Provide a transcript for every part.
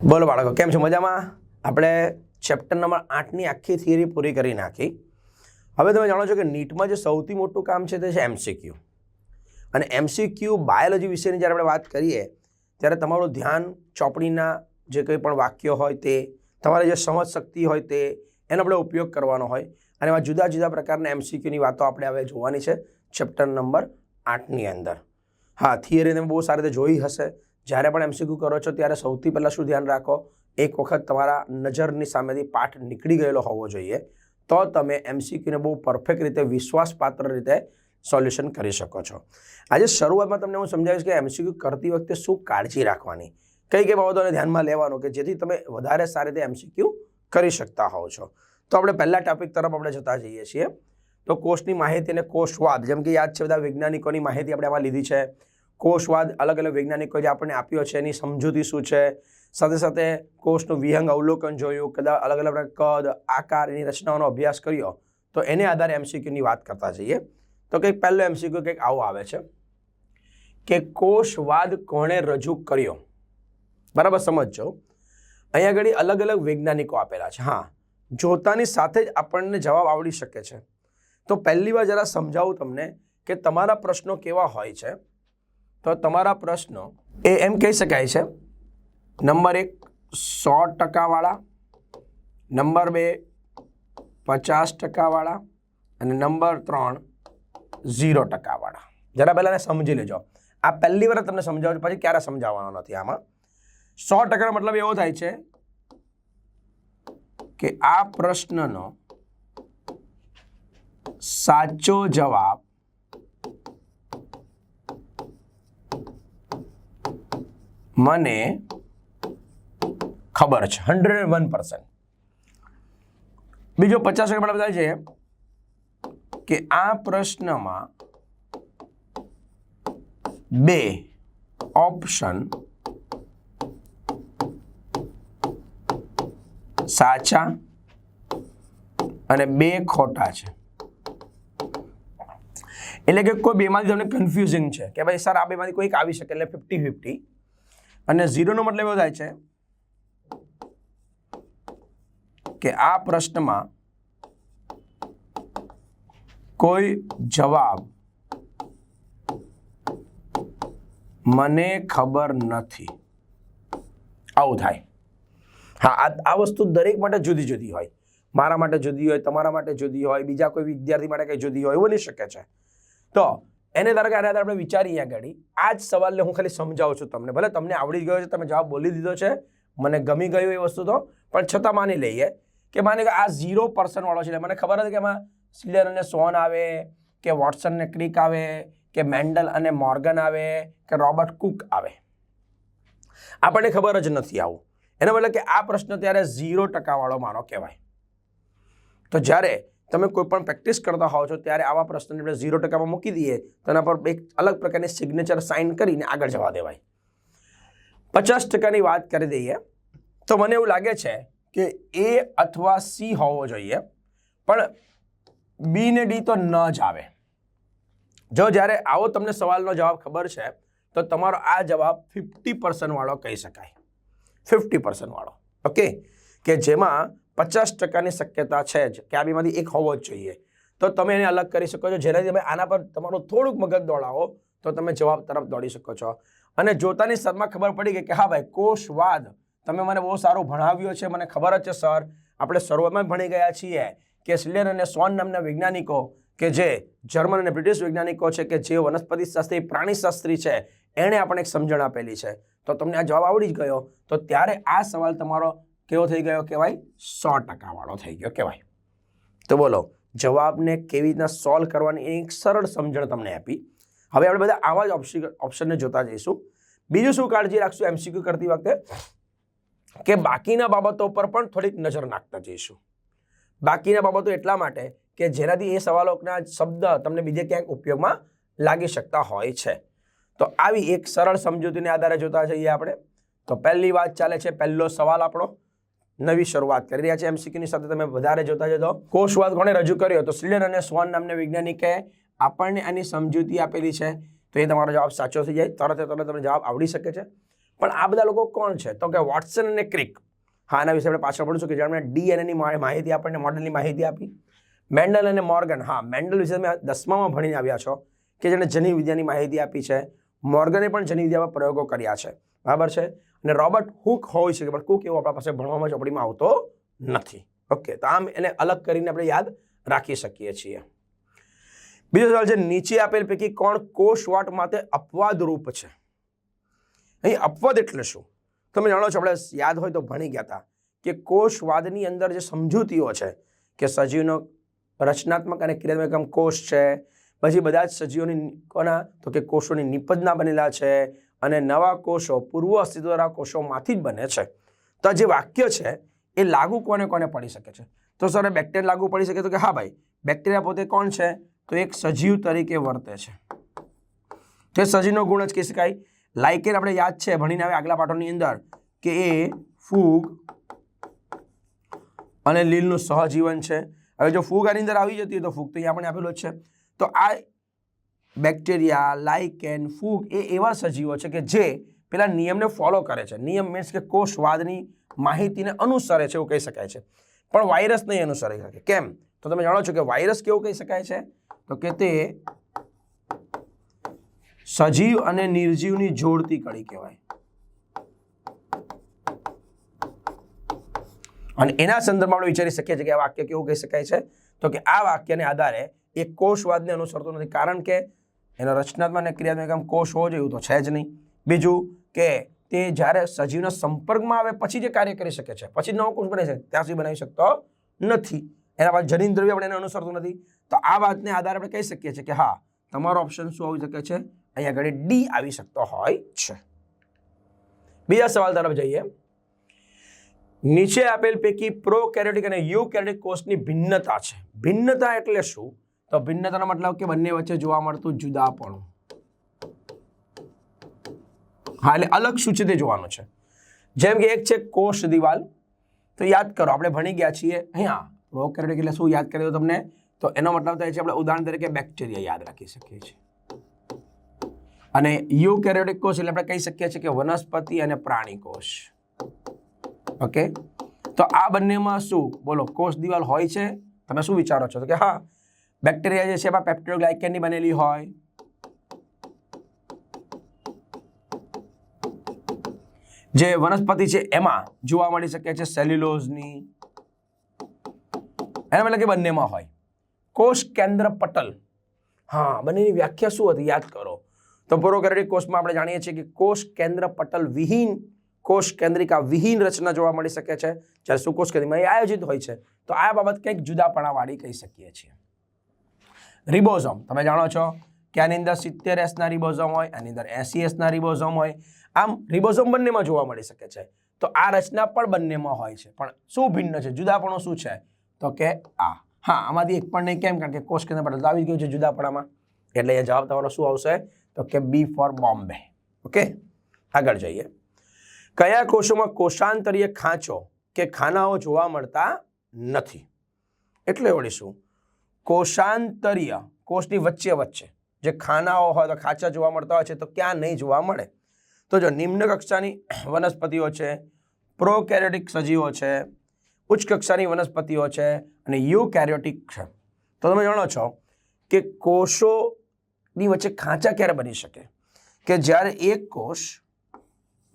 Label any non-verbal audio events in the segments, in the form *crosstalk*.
બોલો બાળકો, કેમ છો? મજામાં? આપણે ચેપ્ટર નંબર આઠની આખી થિયરી પૂરી કરી નાખી. હવે તમે જાણો છો કે નીટમાં જે સૌથી મોટું કામ છે તે છે એમસીક્યુ અને એમસીક્યુ બાયોલોજી વિશેની જ્યારે આપણે વાત કરીએ, ત્યારે તમારું ધ્યાન ચોપડીના જે કંઈ પણ વાક્યો હોય તે, તમારી જે સમજ શક્તિ હોય તે, એનો આપણે ઉપયોગ કરવાનો હોય. અને એમાં જુદા જુદા પ્રકારના એમસીક્યુની વાતો આપણે હવે જોવાની છે ચેપ્ટર નંબર આઠની અંદર. હા થિયરી તમે બહુ સારી રીતે જોઈ હશે. જ્યારે પણ એમસીક્યુ કરો છો, ત્યારે સૌથી પહેલાં શું ધ્યાન રાખો? એક વખત તમારા નજરની સામેથી પાઠ નીકળી ગયેલો હોવો જોઈએ. તો તમે એમસીક્યુને બહુ પરફેક્ટ રીતે, વિશ્વાસપાત્ર રીતે સોલ્યુશન કરી શકો છો. આજે શરૂઆતમાં તમને હું સમજાવીશ કે એમસીક્યુ કરતી વખતે શું કાળજી રાખવાની? કઈ કઈ બાબતોને ધ્યાનમાં લેવાનું કે જેથી તમે વધારે સારી રીતે એમસીક્યુ કરી શકતા હોવ છો? તો આપણે પહેલા ટોપિક તરફ આપણે જતા જઈએ છીએ. તો કોષની માહિતી અને કોષવાદ જેમ કે યાદ છે બધા વૈજ્ઞાનિકોની માહિતી આપણે આમાં લીધી છે. કોષવાદ અલગ અલગ વૈજ્ઞાનિકો જે આપણને આપ્યો છે, એની સમજૂતી શું છે? સાથે સાથે કોષનું વિહંગ અવલોકન જોયું, કદાચ અલગ અલગ કદ, આકાર, એની રચનાઓનો અભ્યાસ કર્યો, તો એને આધારે એમસીક્યુની વાત કરતા જઈએ. તો કંઈક પહેલો એમસીક્યુ કંઈક આવો આવે છે. કે કોષવાદ કોણે રજૂ કર્યો? બરાબર સમજજો. અહીંયા આગળ અલગ અલગ વૈજ્ઞાનિકો આપેલા છે. હા, જોતાની સાથે જ આપણને જવાબ આવડી શકે છે. તો પહેલી વાર જરા સમજાવું તમને કે તમારા પ્રશ્નો કેવા હોય છે. તો તમારા પ્રશ્નો એ એમ કહી શકાય છે. નંબર એક, સો ટકાવાળા. નંબર બે, પચાસ ટકાવાળા. અને નંબર ત્રણ, ઝીરો ટકાવાળા. જરા પહેલાં સમજી લેજો. આ પહેલી વાર તમને સમજાવું પછી ક્યારે સમજાવવાનો નથી આમાં. સો ટકાનો મતલબ એવો થાય છે કે આ પ્રશ્નનો સાચો જવાબ. મને ખબર છે, હંડ્રેડ વન પર્સન્ટ. બીજો પચાસ ટકા બધા છે કે આ પ્રશ્નમાં બે ઓપ્શન સાચા અને બે ખોટા છે. એટલે કે કોઈ બેમાંથી તમને કન્ફ્યુઝિંગ છે કે ભાઈ, સર, આ બેમાંથી કોઈક આવી શકે, એટલે ફિફ્ટી ફિફ્ટી અને ઝીરોનો મતલબ એવો થાય છે કે આ પ્રશ્નમાં કોઈ જવાબ મને ખબર નથી. આવું થાય. હા, આ આ વસ્તુ દરેક માટે જુદી જુદી હોય. મારા માટે જુદી હોય, તમારા માટે જુદી હોય, બીજા કોઈ વિદ્યાર્થી માટે કંઈ જુદી હોય, એવું બની શકે છે. તો એને ધારો કે આના આપણે વિચારીએ આગળ. આ જ સવાલને હું ખાલી સમજાવું છું તમને. ભલે તમને આવડી ગયો છે, તમે જવાબ બોલી દીધો છે, મને ગમી ગયું એ વસ્તુ તો, પણ છતાં માની લઈએ કે માની કે આ ઝીરો પર્સન્ટ વાળો છે મને ખબર હતી કે એમાં સિલર અને સોન આવે, કે વોટસન ને ક્રિક આવે, કે મેન્ડલ અને મોર્ગન આવે, કે રોબર્ટ કુક આવે. આપણને ખબર જ નથી આવું. એનો મતલબ કે આ પ્રશ્ન ત્યારે ઝીરો ટકાવાળો મારો કહેવાય. તો જ્યારે તમે કોઈ પણ પ્રેક્ટિસ કરતા હોવ છો, ત્યારે આવા પ્રશ્નને આપણે ઝીરો ટકામાં મૂકી દઈએ, તો એના પર એક અલગ પ્રકારની સિગ્નેચર સાઇન કરીને આગળ જવા દેવાય. પચાસ ટકાની વાત કરી દઈએ, તો મને એવું લાગે છે કે એ અથવા સી હોવો જોઈએ, પણ બી ને ડી તો ન જ આવે. જો જ્યારે આવો તમને સવાલનો જવાબ ખબર છે, તો તમારો આ જવાબ ફિફ્ટી પર્સન્ટવાળો કહી શકાય. ફિફ્ટી પર્સન્ટવાળો ઓકે કે જેમાં પચાસ ટકાની શક્યતા છે જ, કે આ બેમાંથી એક હોવો જ જોઈએ. તો તમે એને અલગ કરી શકો છો. જેનાથી તમે આના પર તમારું થોડુંક મગજ દોડાવો, તો તમે જવાબ તરફ દોડી શકો છો. અને જોતાની સરમાં ખબર પડી ગઈ કે, હા ભાઈ, કોષવાદ. તમે મને બહુ સારું ભણાવ્યો છે, મને ખબર જ છે, સર. આપણે શરૂઆતમાં ભણી ગયા છીએ કે સ્લેન અને સોન નામના વૈજ્ઞાનિકો, કે જે જર્મન અને બ્રિટિશ વૈજ્ઞાનિકો છે, કે જે વનસ્પતિ શાસ્ત્રી પ્રાણીશાસ્ત્રી છે, એણે આપણને એક સમજણ આપેલી છે. તો તમને આ જવાબ આવડી જ ગયો. તો ત્યારે આ સવાલ તમારો કેવો થઈ ગયો કહેવાય? સો ટકાવાળો થઈ ગયો કહેવાય. તો બોલો, જવાબને કેવી રીતના સોલ્વ કરવાની એક સરળ સમજણ તમને આપી. હવે આપણે બધા આવા જ ઓપ્શન ઓપ્શનને જોતા જઈશું. બીજું શું કાળજી રાખશું? એમસીક્યુ કરતી વખતે કે બાકીના બાબતો પર પણ થોડીક નજર નાખતા જઈશું. બાકીના બાબતો એટલા માટે કે જેનાથી એ સવાલોના શબ્દ તમને બીજે ક્યાંક ઉપયોગમાં લાગી શકતા હોય છે. તો આવી એક સરળ સમજૂતીને આધારે જોતા જઈએ આપણે. તો પહેલી વાત ચાલે છે, પહેલો સવાલ આપણો. નવી શરૂઆત કરી રહ્યા છે. એમસીક્યુની સાથે તમે વધારે જોતા જતો કોષવાદ કોણે રજૂ કર્યો? તો સ્લેર અને સ્વન નામના વૈજ્ઞાનિકે આપણને આની સમજૂતી આપેલી છે. તો એ તમારો જવાબ સાચો થઈ જાય. તરત તરત તમને જવાબ આવડી શકે છે. પણ આ બધા લોકો કોણ છે? તો કે વોટસન અને ક્રિક. હા આના વિશે આપણે પાછળ પડીશું કે જેમણે ડીએનએની માહિતી આપણને મોડલની માહિતી આપી. મેન્ડલ અને મોર્ગન. હા, મેન્ડલ વિશે તમે દસમામાં ભણીને આવ્યા છો કે જેણે જનીન વિદ્યાની માહિતી આપી છે. મોર્ગને પણ જનીન વિદ્યા પ્રયોગો કર્યા છે. બરાબર છે? અને રોબર્ટ હુક હોય છે પણ કુક એવો આપણા પાસે ભણવામાં ચોપડીમાં આવતો નથી. ઓકે, તો આમ એને અલગ કરીને આપણે યાદ રાખી શકીએ છીએ. બીજો સવાલ છે, નીચે આપેલ પૈકી કોણ કોષવાટ માટે અપવાદરૂપ છે? અહીં અપવાદ એટલે શું? તમે જાણો છો, આપણે યાદ હોય તો ભણી ગયા હતા કે કોષવાદની અંદર જે સમજૂતીઓ છે, કે સજીવનો રચનાત્મક અને ક્રિયાત્મક કોષ છે, પછી બધા જ સજીવોની કોના? તો કે કોષોની નિપજના બનેલા છે અને નવા કોષો, પૂર્વ અસ્તિત્વ ધરાવતા કોષોમાંથી જ બને છે. તો જે વાક્ય છે, એ લાગુ કોને કોને પડી શકે છે? તો સર બેક્ટેરિયા લાગુ પડી શકે તો કે, હા ભાઈ, બેક્ટેરિયા પોતે કોણ છે? તો એક સજીવ તરીકે વર્તે છે. તે સજીવનો ગુણ જ કહી શકાય. લાઇકેન આપણે યાદ છે, ભણીને આવે આગલા પાઠોની અંદર, કે એ ફૂગ અને લીલનું સહજીવન છે. હવે જો ફૂગ આની અંદર આવી જતી હોય તો ફૂગ તો અહીંયા આપણે આપેલો છે. તો આ બેક્ટેરિયા લાઇકેન ફૂગ એ એવા સજીવો છે કે જે પેલા નિયમને ફોલો કરે છે. નિયમ મીન્સ કે કોષવાદની માહિતીને અનુસરે છે એવું કહી શકાય છે. પણ વાયરસ નહીં અનુસરી શકે. કેમ? તો તમે જાણો છો કે વાયરસ કેવું કહી શકાય છે? તો કે તે સજીવ અને નિર્જીવની જોડતી કડી કહેવાય. અને એના સંદર્ભમાં આપણે વિચારી શકીએ છીએ કે આ વાક્ય કેવું કહી શકાય છે? તો કે આ વાક્યને આધારે એ કોષવાદને અનુસરતું નથી. કારણ કે એનો રચનાત્મક અને ક્રિયાત્મક આમ કોષ હોવો જોઈએ, એવું તો છે જ નહીં. બીજું કે તે જ્યારે સજીવના સંપર્કમાં આવે, પછી જે કાર્ય કરી શકે છે, પછી નવો કોષ બને છે, ત્યાં સુધી બનાવી શકતો નથી. એના બાદ જનીન દ્રવ્ય આપણે એને અનુસરતું નથી. તો આ વાતને આધારે આપણે કહી શકીએ છીએ કે હા, તમારો ઓપ્શન શું આવી શકે છે? અહીંયા આગળ ડી આવી શકતો હોય છે. બીજા સવાલ તરફ જઈએ. નીચે આપેલ પૈકી પ્રો કેરેટિક અને યુ કેરેટિક કોષની ભિન્નતા છે. ભિન્નતા એટલે શું? તો ભિન્નતાનો મતલબ કે બંને વચ્ચે જોવા મળતું જુદાપણું. હા, એટલે અલગ શું છે તે જોવાનું છે. જેમ કે એક છે કોષ દિવાલ. તો યાદ કરો, આપણે ભણી ગયા છીએ અહીંયા. રોગ કેરેટિક એટલે શું યાદ કર્યું તમને? તો એનો મતલબ થાય છે, આપણે ઉદાહરણ તરીકે બેક્ટેરિયા યાદ રાખી શકીએ છીએ. અને યુ કેરેટિક કોષ એટલે આપણે કહી શકીએ છીએ કે વનસ્પતિ અને પ્રાણી કોષ. ઓકે તો આ બંનેમાં શું? બોલો, કોષ દિવાલ હોય છે? તમે શું વિચારો છો? તો કે હા બેક્ટેરિયા જે છે એમાં પેપ્ટિડોગ્લાયકેનની બનેલી હોય. જે વનસ્પતિ છે એમાં જોવા મળી શકે છે સેલ્યુલોઝની. એના મતલબ કે બંનેમાં હોય. કોષ કેન્દ્ર પટલ. હા, બંનેની વ્યાખ્યા શું હતી યાદ કરો. તો પ્રોકેરિયોટિક કોષમાં આપણે જાણીએ છીએ કે કોષ કેન્દ્ર પટલ વિહીન, કોષ કેન્દ્રિકા વિહીન રચના જોવા મળી શકે છે. જ્યારે સુકોષ કેન્દ્રિમાં એ આયોજિત હોય છે. તો આ બાબત કંઈક જુદાપણાવાળી કહી શકીએ છીએ. રિબોઝોમ તમે જાણો છો કે આની અંદર સિત્તેર એસના રિબોઝોમ હોય, આની અંદર એસી એસના રિબોઝોમ હોય. આમ રિબોઝોમ બંનેમાં જોવા મળી શકે છે. તો આ રચના પણ બંનેમાં હોય છે. પણ શું ભિન્ન છે? જુદાપણું શું છે? તો કે આ. હા, આમાંથી એક પણ નહીં, કેમ? કારણ કે કોષ કેન્દ્ર પટલ આવી ગયું છે જુદાપણામાં. એટલે એ જવાબ તમારો શું આવશે? તો કે બી ફોર બોમ્બે ઓકે? આગળ જઈએ. કયા કોષોમાં કોષાંતરીય ખાંચો કે ખાનાઓ જોવા મળતા નથી? એટલે વળી કોષાંતરીય, કોષની વચ્ચે વચ્ચે. જે ખાનાઓ હોય, તો ખાંચા જોવા મળતા હોય છે, તો ક્યાં નહીં જોવા મળે. તો જો નિમ્ન કક્ષાની વનસ્પતિઓ છે પ્રોકેરિયોટિક સજીવો છે, ઉચ્ચ કક્ષાની વનસ્પતિઓ છે, અને યુકેરિયોટિક છે. તો તમે જાણો છો કે કોષોની વચ્ચે ખાંચા ક્યારે બની શકે? કે જ્યારે એક કોષ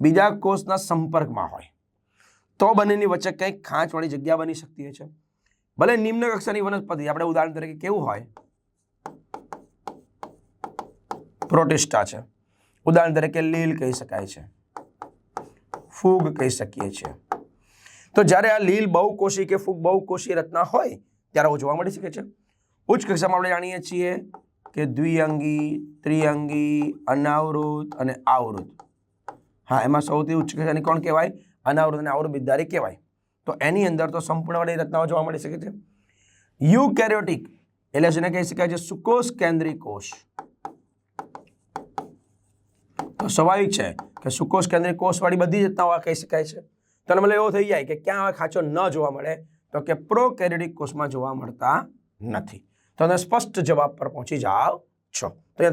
બીજા કોષના સંપર્કમાં હોય, તો બંનેની વચ્ચે કંઈક ખાંચવાળી જગ્યા બની શકતી હોય છે. ભલે નિમ્ન કક્ષાની વનસ્પતિ, આપણે ઉદાહરણ તરીકે કેવું હોય? પ્રોટિસ્ટા છે. ઉદાહરણ તરીકે લીલ કહી શકાય છે. ફૂગ કહી શકીએ છીએ. તો જ્યારે આ લીલ બહુકોષી કે ફૂગ બહુકોષી રચના હોય, ત્યારે આવું જોવા મળી શકે છે. ઉચ્ચ કક્ષામાં આપણે જાણીએ છીએ કે દ્વિઅંગી, ત્રિઅંગી, અનાવૃત અને આવૃત. હા, એમાં સૌથી ઉચ્ચ કક્ષાની કોણ કહેવાય? અનાવૃત અને આવૃત બિદ્ધારી કહેવાય. તો એની અંદર તો સંપૂર્ણવાળી રચનાઓ જોવા મળી શકે છે. યુકેરિયોટિક, એટલે જેને કહી શકાય છે સુકોષ કેન્દ્રી કોષ. તો સ્વાભાવિક છે કે સુકોષ કેન્દ્રી કોષવાળી બધી રચનાઓ આ કહી શકાય છે. તો મતલબ એવો થઈ જાય કે ક્યાં હવે ખાંચો ન જોવા મળે, તો કે પ્રોકેરિયોટિક કોષમાં જોવા મળતા નથી. તો તમે સ્પષ્ટ જવાબ પર પહોંચી જાઓ છો. તો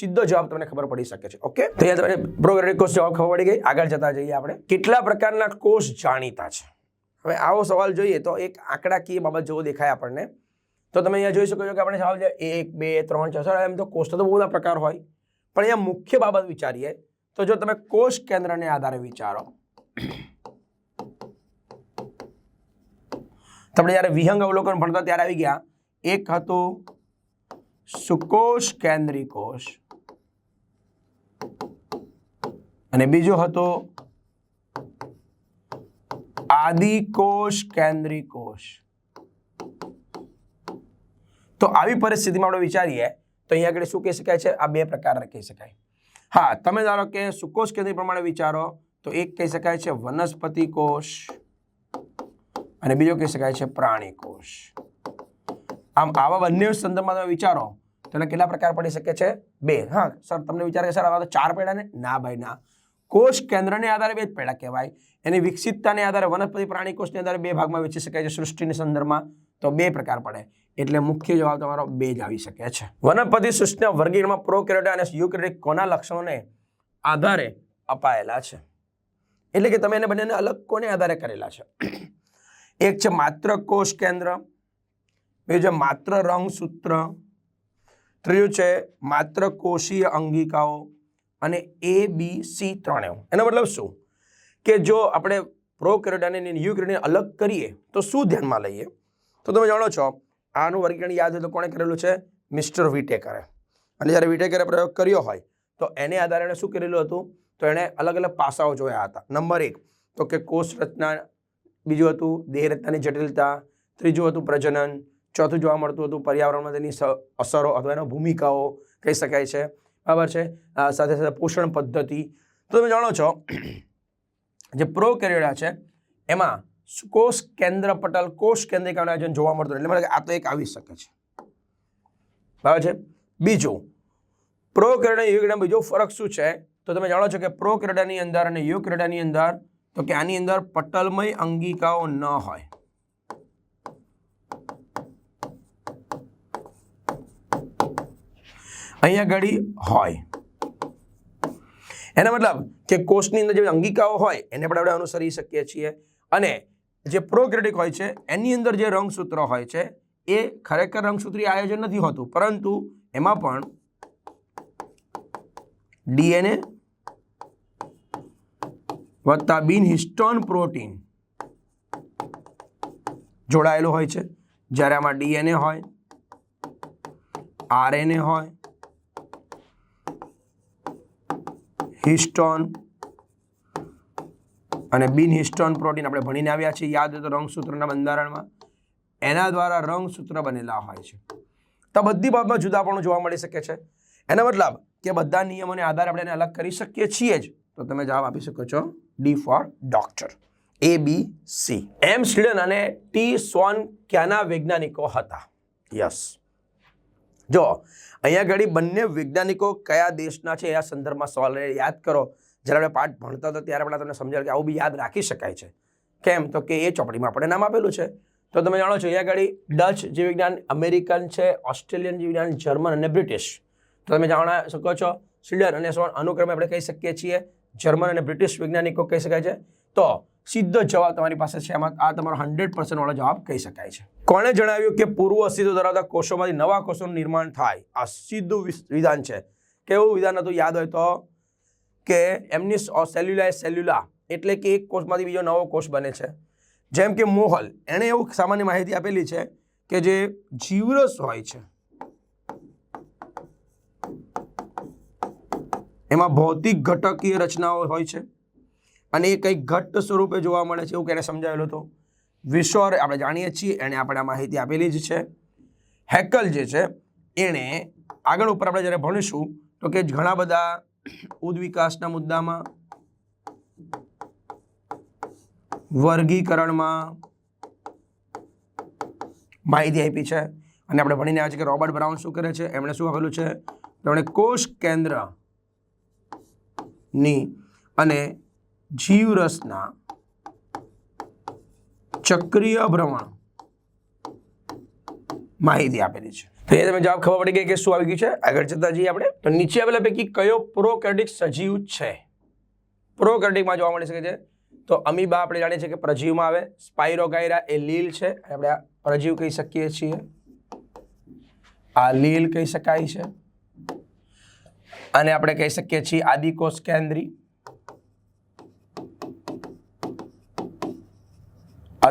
સીધો જવાબ તમને ખબર પડી શકે છે. ઓકે? તો અહીંયા તમને પ્રોગ્રેટિવ કોષ જવાબ ખબર પડી ગઈ. આગળ જતા જઈએ આપણે. કેટલા પ્રકારના કોષ જાણીતા છે? હવે આવો સવાલ જોઈએ તો એક આંકડાકીય બાબત જેવો દેખાય આપણને. તો તમે અહીંયા જોઈ શકો છો કે આપણે સવાલ છે એક, બે, ત્રણ, ચાર સર એમ તો કોષ તો બહુ બધા પ્રકાર હોય. પણ અહીંયા મુખ્ય બાબત વિચારીએ તો જો તમે કોષ કેન્દ્રને આધારે વિચારો. તમને જ્યારે વિહંગ અવલોકન ભણતા ત્યારે આવી ગયા. એક હતું સુકોષ કેન્દ્રી કોષ અને બીજો હતો આદિકોષ કેન્દ્રી કોષ તો આવી પરિસ્થિતિમાં આપણે વિચારીએ, તો અહીંયા આગળ શું કહી શકાય છે? આ બે પ્રકાર કહી શકાય. હા, તમે ધારો કે સુકોષ કેન્દ્રી પ્રમાણે વિચારો, તો એક કહી શકાય છે વનસ્પતિ કોષ અને બીજો કહી શકાય છે પ્રાણી કોષ. આમ આવા બંને સંદર્ભમાં તમે વિચારો, તો એના કેટલા પ્રકાર પડી શકે છે? બે. હા, સર, તમને વિચાર સર, આવા તો ચાર પડ્યા ને? ના ભાઈ, ના. કોષ કેન્દ્રને આધારે બે જ પેડા કહેવાય. એની વિકસિતતાને આધારે વનસ્પતિ પ્રાણી કોષને આધારે બે ભાગમાં વેચી શકાય છે. સૃષ્ટિની સંદર્ભમાં તો બે પ્રકાર પડે. એટલે મુખ્ય જવાબ તમારો બે જ આવી શકે છે. વનસ્પતિ સૃષ્ટિના વર્ગીકરણમાં પ્રોકેરિયોટા અને યુકેરિયોટિક કોના લક્ષણોને આધારે અપાયેલા છે? એટલે કે તમે એને બંનેને અલગ કોને આધારે કરેલા છે? એક છે માત્ર કોષ કેન્દ્ર બીજું છે માત્ર રંગસૂત્ર ત્રીજું છે માત્ર કોષીય અંગિકાઓ અને એ બી સી ત્રણેય. એનો મતલબ શું? કે જો આપણે પ્રોકેરિયોટ અને યુકેરિયોટને અલગ કરીએ, તો શું ધ્યાનમાં લઈએ? તો તમે જાણો છો, આનું વર્ગીકરણ યાદ હોય તો કોણે કરેલું છે? મિસ્ટર વિટેકરે. અને જ્યારે વિટેકરે પ્રયોગ કર્યો હોય, તો એને આધારે એણે શું કરેલું હતું? તો એણે અલગ અલગ પાસાઓ જોયા હતા. નંબર એક, તો કે કોષ રચના બીજું હતું દેહ રચનાની જટિલતા. ત્રીજું હતું પ્રજનન. ચોથું જોવા મળતું હતું પર્યાવરણમાં તેની અસરો અથવા એનો ભૂમિકાઓ, કહી શકાય છે. બરાબર છે? સાથે સાથે પોષણ પદ્ધતિ. તો તમે જાણો છો *clears throat* જે પ્રોકેરિયોટા છે, એમાં કોષ કેન્દ્ર પટલ, કોષ કેન્દ્રિકાનું આયોજન જોવા મળતું એટલે મને આ તો એક આવી શકે છે. બરાબર છે? બીજું પ્રોકેરિયોટા અને યુકેરિયોટામાં બીજો ફરક શું છે? તો તમે જાણો છો કે પ્રોકેરિયોટાની અંદર અને યુકેરિયોટાની અંદર, તો કે આની અંદર પટલમય અંગિકાઓ ન હોય. અહીંયા ઘડી હોય. એના મતલબ કે કોષની અંદર જે અંગિકાઓ હોય, એને પણ આપણે અનુસરી શકીએ છીએ. અને જે પ્રોક્રેટિક હોય છે, એની અંદર જે રંગસૂત્ર હોય છે, એ ખરેખર રંગસૂત્રી આયોજન નથી હોતું. પરંતુ એમાં પણ ડીએનએ વત્તા બિન હિસ્ટોન પ્રોટીન જોડાયેલું હોય છે. જ્યારે આમાં ડીએનએ હોય, આરએનએ હોય હિસ્ટોન અને બિન હિસ્ટોન પ્રોટીન આપણે ભણીને આવ્યા છીએ. યાદ તો રંગસૂત્રના બંધારણમાં. એના દ્વારા રંગસૂત્ર બનેલા હોય છે. તો બધી બાબતમાં જુદાપણું જોવા મળી શકે છે. એનો મતલબ કે બધા નિયમોને આધારે આપણે એને અલગ કરી શકીએ છીએ જ. તો તમે જવાબ આપી શકો છો D four doctor A B C M સ્ટીડન અને ટી સોન ક્યાંના વૈજ્ઞાનિકો હતા? યસ જો, અહીંયા ઘડી બંને વૈજ્ઞાનિકો કયા દેશના છે એ સંદર્ભમાં સવાલ યાદ કરો. જ્યારે આપણે પાઠ ભણતા હતા ત્યારે આપણે તમને સમજાવ્યું કે આવું બી યાદ રાખી શકાય છે. કેમ? તો કે એ ચોપડીમાં આપણે નામ આપેલું છે. તો તમે જાણો છો, અહીંયા ઘડી ડચ જીવવિજ્ઞાન અમેરિકન છે, ઓસ્ટ્રેલિયન જીવવિજ્ઞાન જર્મન અને બ્રિટિશ. તો તમે જાણી શકો છો, સ્વીડન અને સ્વર્ણ અનુક્રમે આપણે કહી શકીએ છીએ, જર્મન અને બ્રિટિશ વૈજ્ઞાનિકો કહી શકાય છે. તો સીધો જવાબ તમારી પાસે છે. એમાં આ તમારો હંડ્રેડ પર્સન્ટવાળો જવાબ કહી શકાય છે. કોણે જણાવ્યું કે પૂર્વ અસ્તિત્વ ધરાવતા કોષોમાંથી નવા કોષોનું નિર્માણ થાય? આ સીધું વિધાન છે. કેવું વિધાન હતું? યાદ હોય તો કે એમની સેલ્યુલા સેલ્યુલા એટલે કે એક કોષમાંથી બીજો નવો કોષ બને છે. જેમ કે મોહલ. એણે એવું સામાન્ય માહિતી આપેલી છે કે જે જીવરસ હોય છે. એમાં ભૌતિક ઘટકીય રચનાઓ હોય છે. અને એ કંઈક ઘટ્ટ સ્વરૂપે જોવા મળે છે, એવું ક્યારે સમજાવેલું હતું? વિશ્વર આપણે જાણીએ છીએ, એણે આપણે આ માહિતી આપેલી જ છે. હેકલ જે છે, એણે આગળ ઉપર આપણે જ્યારે ભણીશું, તો કે ઘણા બધા ઉદ્વિકાસના મુદ્દામાં, વર્ગીકરણમાં માહિતી આપી છે. અને આપણે ભણીને આવ્યા છે કે રોબર્ટ બ્રાઉન શું કરે છે, એમણે શું આપેલું છે? તેમણે કોષ કેન્દ્રની અને જીવરસના ચક્રીય ભ્રમણ માહિતી આપેલી છે. તો એ તમે જવાબ ખબર પડી ગઈ કે શું આવી ગયું છે? આગળ જતા જઈએ આપણે. તો નીચે આવેલા પૈકી કયો પ્રોકેડિક સજીવ છે? પ્રોકેડિકમાં જોવા મળી શકે છે. તો અમીબા આપણે જાણીએ છીએ કે પ્રજીવમાં આવે. સ્પાઇરોગાયરા એ લીલ છે. આપણે આ પ્રજીવ કહી શકીએ છીએ. આ લીલ કહી શકાય છે. અને આપણે કહી શકીએ છીએ આદિકોષ કેન્દ્રી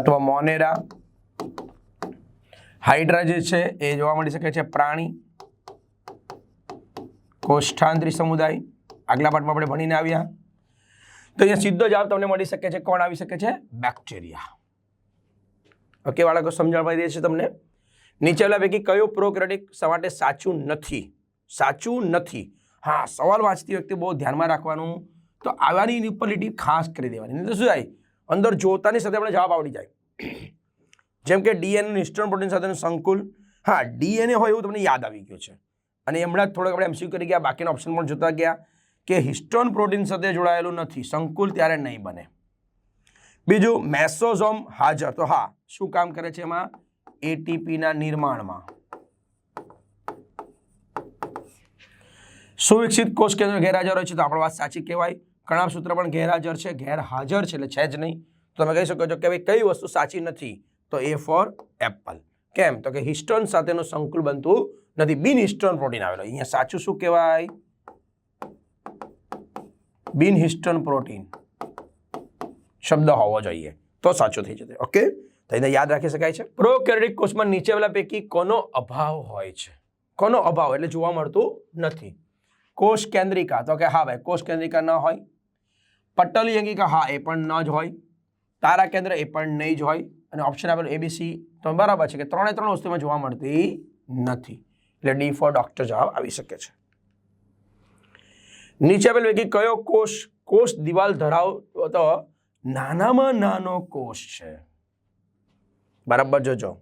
અથવા મોનેરા. હાઇડ્રા જે છે, એ જોવા મળી શકે છે પ્રાણી. કોષ્ઠાંત્રી સમુદાય. આગલા પાઠમાં આપણે ભણીને આવ્યા. તો અહીંયા સીધો જવાબ તમને મળી શકે છે. કોણ આવી શકે છે? બેક્ટેરિયા ઓકે બાળકો સમજણ પડી છે તમને. નીચેલા પૈકી કયો પ્રોક્રેટિક માટે સાચું નથી? સાચું નથી. હા, સવાલ વાંચતી વખતે બહુ ધ્યાનમાં રાખવાનું. તો આવાની ઉપર લીટી ખાસ કરી દેવાની. નહીં તો શું થાય? અંદર જોતાની સાથે આપણે જવાબ આવડી જાય. જેમ કે ડીએનએ હિસ્ટોન પ્રોટીન સાથેનું સંકુલ. હા, ડીએનએ હોય એવું તમને યાદ આવી ગયું છે. અને હમણાં જ થોડોક આપણે એમસીક્યુ કરી ગયા, બાકીના ઓપ્શન પણ જોતા ગયા કે હિસ્ટોન પ્રોટીન સાથે જોડાયેલું નથી, સંકુલ ત્યારે નહીં બને. બીજું મેસોઝોમ હાજર. તો હા, શું કામ કરે છે એમાં? એટીપીના નિર્માણમાં. સુવિકસિત કોષ કેન્દ્ર ગેરહાજર હોય છે તો આપણી વાત સાચી કહેવાય. કણાભ સૂત્ર પણ ગેરહાજર છે ગેરહાજર છે એટલે છે જ નહીં. તો તમે કહી શકો છો કે ભાઈ કઈ વસ્તુ સાચી નથી, તો એ ફોર એપલ કેમ? તો કે હિસ્ટોન સાથેનું સંકુલ બનતું નથી. બિન હિસ્ટોન પ્રોટીન આવેલો. અહીંયા સાચું શું કહેવાય? બિન હિસ્ટોન પ્રોટીન. શબ્દ હોવો જોઈએ. તો સાચું થઈ જશે ઓકે તો એને યાદ રાખી શકાય છે. પ્રોકેરિયોટિક કોષમાં નીચે આવેલા પૈકી કોનો અભાવ હોય છે? કોનો અભાવ? એટલે જોવા મળતું નથી. કોષ કેન્દ્રિકા તો કે હા ભાઈ કોષ કેન્દ્રિકા ન હોય. પટલી અંગિકા હા, એ પણ ન જ હોય. તારા કેન્દ્ર એ પણ નહીં જ હોય. અને ઓપ્શન આપેલું એબીસી તો બરાબર છે કે ત્રણે ત્રણ વસ્તુમાં જોવા મળતી નથી. એટલે ડી ફોર ડોક્ટર જવાબ આવી શકે છે. નીચે આપેલ પૈકી કયો કોષ કોષ દિવાલ ધરાવતો તો નાનામાં નાનો કોષ છે. બરાબર જોજો.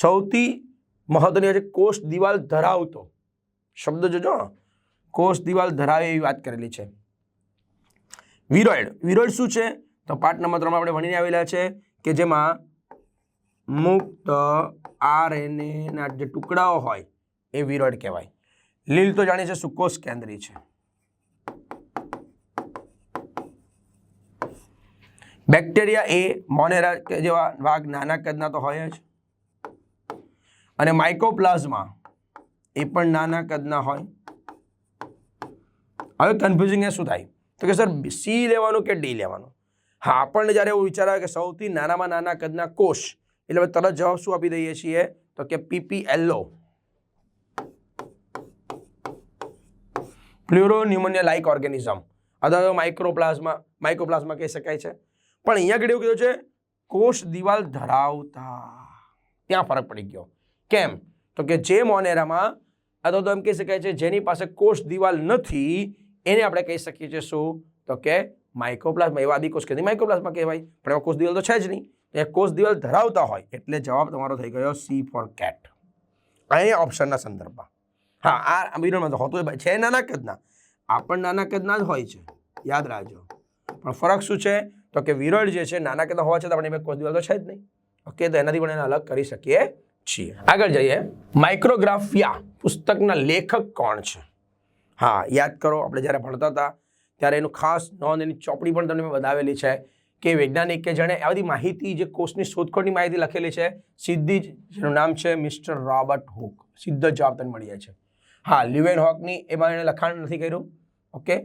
સૌથી મહત્વની છે કોષ દિવાલ ધરાવતો. શબ્દ જોજો કોષ દિવાલ ધરાવે એવી વાત કરેલી છે. વિરોઇડ વિરોઇડ શું છે? તો પાઠ નંબર ત્રણમાં આપણે ભણીને આવેલા છે કે જેમાં મુક્ત આરએનએના જે ટુકડાઓ હોય એ વિરોઇડ કહેવાય. લીલ તો જાણીએ છે સુકોષ કેન્દ્રી છે. બેક્ટેરિયા એ મોનેરા કે જેવા વાઘ નાના કદના તો હોય જ. અને માઇકોપ્લાઝમા એ પણ નાના કદના હોય. હવે કન્ફ્યુઝિંગ શું થાય? તો કે, સર સી લેવાનું કે ડી લેવાનું? હા, આપણને જ્યારે એવું વિચાર આવે કે સૌથી નાનામાં નાના કદના કોષ, એટલે હવે તરત જવાબ શું આપી દઈએ છીએ? તો કે પીપીએલઓ પ્લ્યુરોન્યુમોનિયા લાઇક ઓર્ગેનિઝમ અથવા તો માઇક્રોપ્લાઝમા માઇક્રોપ્લાઝમા કહી શકાય છે. પણ અહીંયા આગળ એવું કીધું છે, કોષ દિવાલ ધરાવતા. ત્યાં ફરક પડી ગયો. કેમ? તો કે જે મોનેરામાં અથવા તો એમ કહી શકાય છે, જેની પાસે કોષ દિવાલ નથી એને આપણે કહી શકીએ છીએ શું? તો કે માઇક્રોપ્લાઝમા એવા આદિકોષ કે માઇક્રોપ્લાઝમા કહેવાય. પણ એવા કોષ દિવાલ તો છે જ નહીં. એ કોષ દિવાલ ધરાવતા હોય એટલે જવાબ તમારો થઈ ગયો સી ફોર કેટ. અહીંયા ઓપ્શનના સંદર્ભમાં. હા, આ વિરણમાં તો હોતું છે નાના કદના. આ પણ નાના કદના જ હોય છે. યાદ રાખજો. પણ ફરક શું છે? તો કે વિરળ જે છે, નાના કદના હોવા છતાં પણ એમાં કોષ દિવાલ તો છે જ નહીં. ઓકે, તો એનાથી પણ એને અલગ કરી શકીએ છીએ. આગળ જઈએ. માઇક્રોગ્રાફિયા પુસ્તકના લેખક કોણ છે? હા, યાદ કરો, આપણે જ્યારે ભણતા હતા, ત્યારે એનું ખાસ નોંધ એની ચોપડી પણ તમને મેં બતાવેલી છે કે વૈજ્ઞાનિક કે જેણે આ બધી માહિતી, જે કોષની શોધખોળની માહિતી લખેલી છે, સીધી જ જેનું નામ છે મિસ્ટર રોબર્ટ હુક. સીધો જવાબ તમને મળી જાય છે. હા લ્યુએન હોકની એમાં એણે લખાણ નથી કર્યું, ઓકે?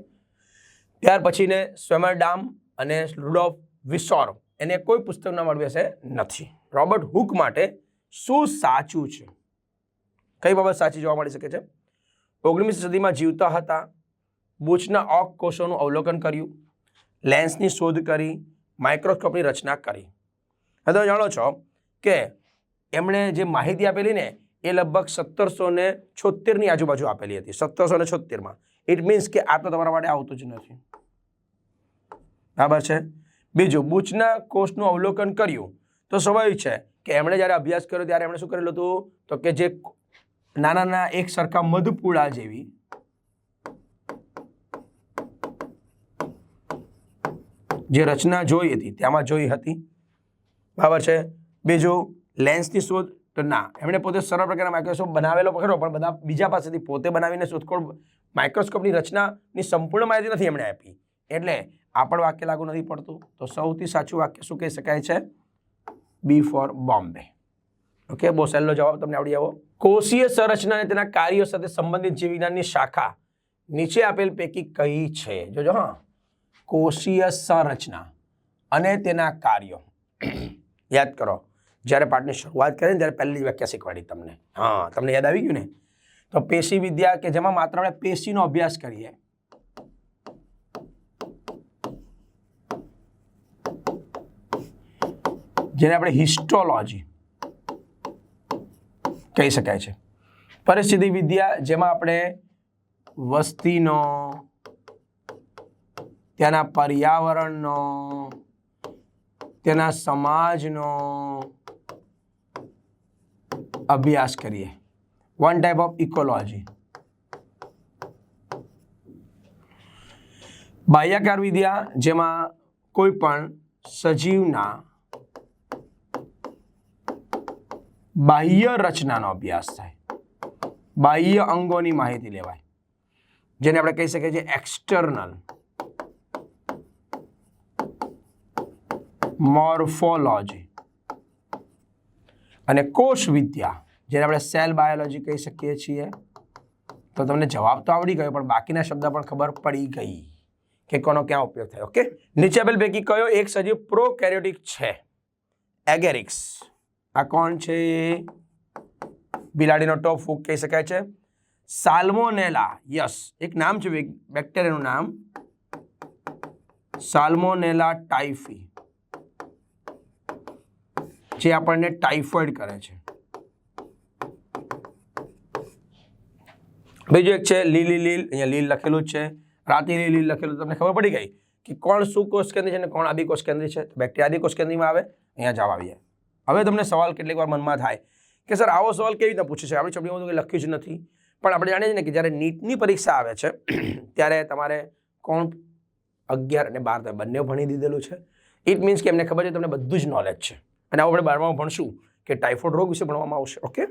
ત્યાર પછીને સ્વેમરડામ અને રુડોફ વિસોર, એને કોઈ પુસ્તકના મળવી હશે નથી. રોબર્ટ હુક માટે શું સાચું છે? કઈ બાબત સાચી જોવા મળી શકે છે? ઓગણીસમી સદીમાં જીવતા હતા. બુચના ઓક કોષોનું અવલોકન કર્યું. લેન્સની શોધ કરી, માઇક્રોસ્કોપની રચના કરી. હવે તમે જાણો છો કે એમણે જે માહિતી આપેલી ને, એ લગભગ સત્તરસો ને છોતેરની આજુબાજુ આપેલી હતી. સત્તરસો ને છોતેરમાં ઇટ મીન્સ કે આ તો તમારા માટે આવતું જ નથી. બરાબર છે? બીજું, બુચના કોષનું અવલોકન કર્યું. તો સ્વાભાવિક છે કે એમણે જ્યારે અભ્યાસ કર્યો, ત્યારે એમણે શું કરેલું હતું? તો કે જે નાના નાના એક સરખા મધપૂડા જેવી. જે રચના જોઈ હતી તેમાં જોઈ હતી. બરાબર છે? બીજું લેન્સની શોધ, તો ના, એમણે પોતે સરળ પ્રકારના માઇક્રોસ્કોપ બનાવેલો ખરો, પણ બધા બીજા પાસેથી પોતે બનાવીને શોધખોળ માઇક્રોસ્કોપની રચનાની સંપૂર્ણ માહિતી નથી એમણે આપી. એટલે આ પણ વાક્ય લાગુ નથી પડતું. તો સૌથી સાચું વાક્ય શું કહી શકાય છે? બી ફોર બોમ્બે ઓકે બહુ સહેલો જવાબ તમને આવડી આવો કોષીય સંરચના અને તેના કાર્યો સાથે સંબંધિત જીવવિજ્ઞાનની શાખા નીચે આપેલ પૈકી કઈ છે? જોજો, હા. કોષીય સંરચના અને તેના કાર્યો. યાદ કરો, જ્યારે પાઠની શરૂઆત કરી ને ત્યારે પહેલી જ વ્યાખ્યા શીખવાડી તમને. હા, તમને યાદ આવી ગયું ને? તો પેશી વિદ્યા કે જેમાં માત્ર આપણે પેશીનો અભ્યાસ કરીએ. જેને આપણે હિસ્ટોલોજી કહી શકાય છે. પરિસ્થિતિ વિદ્યા જેમાં આપણે વસ્તીનો, ત્યાંના પર્યાવરણનો તેના સમાજનો અભ્યાસ કરીએ. વન ટાઈપ ઓફ ઇકોલોજી બાહ્યાકાર વિદ્યા જેમાં કોઈ પણ સજીવના બાહ્ય રચનાનો અભ્યાસ થાય. બાહ્ય અંગોની માહિતી લેવાય. જેને આપણે કહી શકીએ છીએ એક્સટર્નલ મોર્ફોલોજી અને કોષ વિદ્યા, જેને આપણે સેલ બાયોલોજી કહી શકીએ છીએ. તો તમને જવાબ તો આવડી ગયો, પણ બાકીના શબ્દ પણ ખબર પડી ગઈ કે કોનો ક્યાં ઉપયોગ થાય. ઓકે નીચે પૈકી કયો એક સજીવ પ્રોકેરિયોટિક છે? એગેરિક્સ આ કોણ છે? બિલાડીનો ટોપ ફૂગ કહી શકાય છે. Salmonella, yes. એક નામ છે બેક્ટેરિયાનું નામ. સાલ્મોનેલા ટાઇફી જે આપણને ટાઇફોઇડ કરે છે. બીજું એક છે, લીલી લીલ. અહીંયા લીલ લખેલું છે. રાતી લીલ લખેલું, તમને ખબર પડી ગઈ? કે કોણ શું કોષ કેન્દ્રી છે અને કોણ આદિ કોષ કેન્દ્રી છે બેક્ટેરિયા આદિકોષ કેન્દ્રીમાં આવે. અહીંયા જવાબ આવી જાય હવે તમને સવાલ કેટલીક વાર મનમાં થાય કે, સર, આવો સવાલ કેવી રીતે પૂછે છે? આપણી ચોપડીમાં તો કંઈ લખ્યું જ નથી. પણ આપણે જાણીએ છીએ ને કે જ્યારે નીટની પરીક્ષા આવે છે, *clears throat* ત્યારે તમારે કોણ અગિયાર અને બાર બંને ભણી દીધેલું છે. ઇટ મીન્સ કે એમને ખબર છે તમને બધું જ નોલેજ છે. અને આવું આપણે બારમામાં ભણશું કે ટાઇફોઇડ રોગ વિશે ભણવામાં આવશે. ઓકે